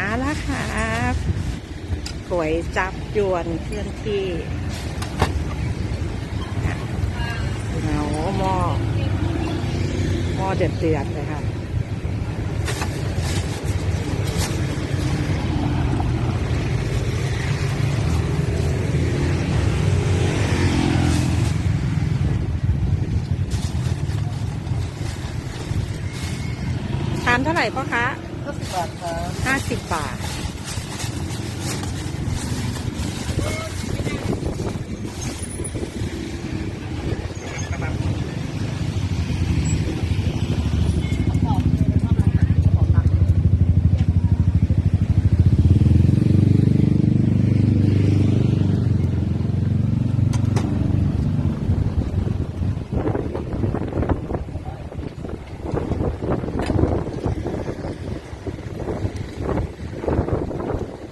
มาแล้วครับก๋วยจับยวนเคลื่อนที่เอาหม้อหม้อเดือดเดือดๆเลยค่ะทานเท่าไหร่พ่อคะ็สิบบาทครับห้าสิบบาท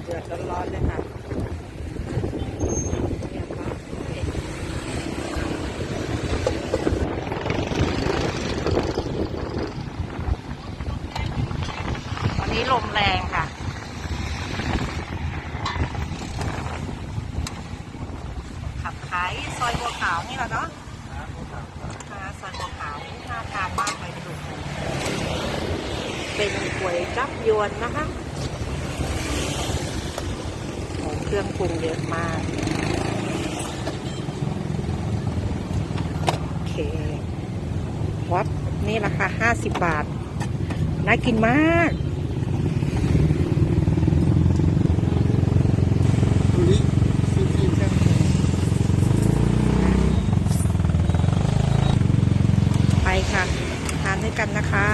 เดือดร้อนๆเลยค่ะเรียบร้อยวั นี้ลมแรงค่ะ ขับขายซอยบัวขาวนี่แหละเนาะซอยบัวขาวน่าทานมากเลยดูเป็นก๋วยจับยวนนะคะโอ้เครื่องปรุงเยอะมากโอเควัดนี่ราคาห้าสิบบาท น่ากินมาก ดูนี่ซีซีแค่ ไป ค่ะ ทานด้วยกันนะคะ